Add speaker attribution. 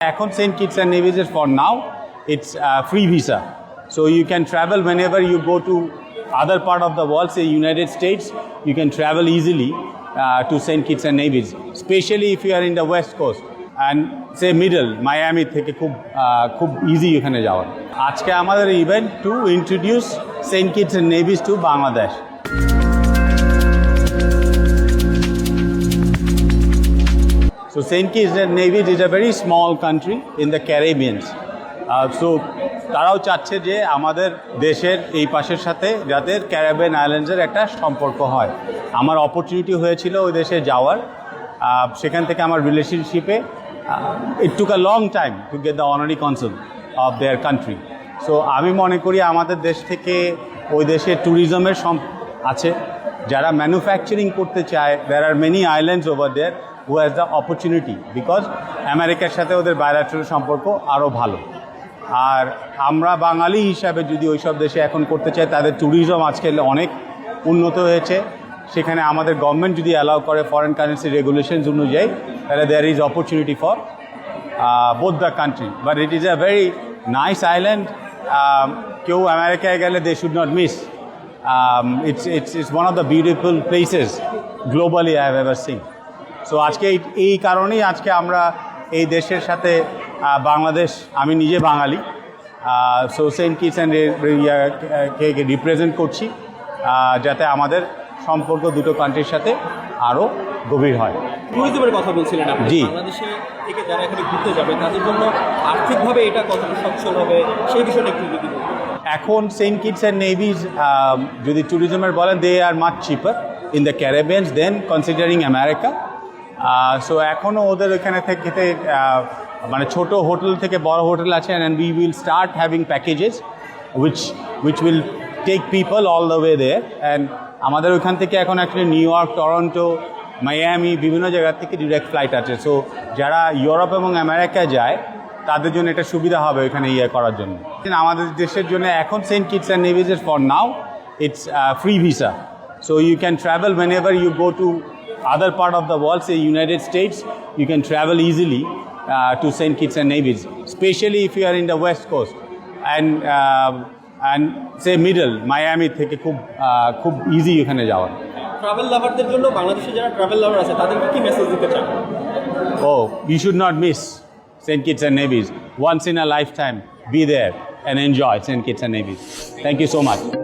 Speaker 1: এখন Saint Kitts and নেভিসের for now it's free visa so you can travel whenever you go to other part of the world say United States you can travel easily to Saint Kitts and Nevis specially if you are in the west coast and say middle Miami থেকে খুব খুব easy এখানে যাওয়া। আজকে আমাদের event to introduce Saint Kitts and Nevis to Bangladesh So St. Kitts and Nevis is a very small country in the Caribbean. Uh, so তারাও চাচ্ছে যে আমাদের দেশের এই পাশের সাথে যাতে ক্যারাবিয়ান আইল্যান্ডসের একটা সম্পর্ক হয় আমার অপরচুনিটি হয়েছিল ওই দেশে যাওয়ার সেখান থেকে আমার রিলেশনশিপে it took a long time to get the honorary consul of their country so আমি মনে করি আমাদের দেশ থেকে ওই দেশে ট্যুরিজমের আছে যারা ম্যানুফ্যাকচারিং করতে চায় there are many islands over there who has the opportunity because আমেরিকার সাথে ওদের বায়োলাট্রাল সম্পর্ক আরও ভালো। আর আমরা বাঙালি হিসাবে যদি ওই সব দেশে এখন করতে চাই, তাদের ট্যুরিজম আজকে অনেক উন্নত হয়েছে। সেখানে আমাদের গভর্নমেন্ট যদি অ্যালাউ করে ফরেন কারেন্সি রেগুলেশনস অনুযায়ী, তাহলে there is opportunity for both the country but it is a very nice island কেউ আমেরিকায় গেলে they should not miss it's it's it's one of the beautiful places globally I have ever seen so আজকে এই- এই কারণেই আজকে আমরা এই দেশের সাথে বাংলাদেশ আমি নিজে Bengali so Saint Kitts and K represent করছি যাতে আমাদের সম্পর্ক দুটো কান্ট্রির সাথে আরও গভীর হয়।
Speaker 2: ট্যুরিজমের কথা বলছিলেন আপনি।
Speaker 1: জি।
Speaker 2: বাংলাদেশে থেকে যারা এখানে ঘুরতে যাবে তাদের জন্য আর্থিকভাবে এটা কতটা সচ্ছল হবে সেই বিষয়টা একটু যদি
Speaker 1: এখন সেন্ট কিটস অ্যান্ড নেভিজ যদি ট্যুরিজমের বলেন they are much cheaper in the Caribbeans then considering America so এখনও ওদের ওইখানে থেকে মানে ছোট হোটেল থেকে বড় হোটেল আছে and we will start having packages which which will take people all the way there and আমাদের ওইখান থেকে এখন actually New York Toronto Miami বিভিন্ন জায়গা থেকে ডিরেক্ট ফ্লাইট আছে। সো যারা ইউরোপ এবং আমেরিকা যায়, তাদের জন্য এটা সুবিধা হবে ওইখানে ইয়ে করার জন্য। আমাদের দেশের জন্য এখন Saint Kitts and Nevis is for now it's free visa so you can travel whenever you go to other part of the world say United States you can travel easily to Saint Kitts and Nevis specially if you are in the west coast and and say middle Miami থেকে খুব খুব easy ওখানে যাওয়া
Speaker 2: travel লাভারদের জন্য বাংলাদেশে যারা travel লাভার আছে তাদেরকে কি মেসেজ দিতে চান
Speaker 1: Oh, you should not miss St. Kitts and Nevis. Once in a lifetime, be there and enjoy St. Kitts and Nevis. Thank you so much.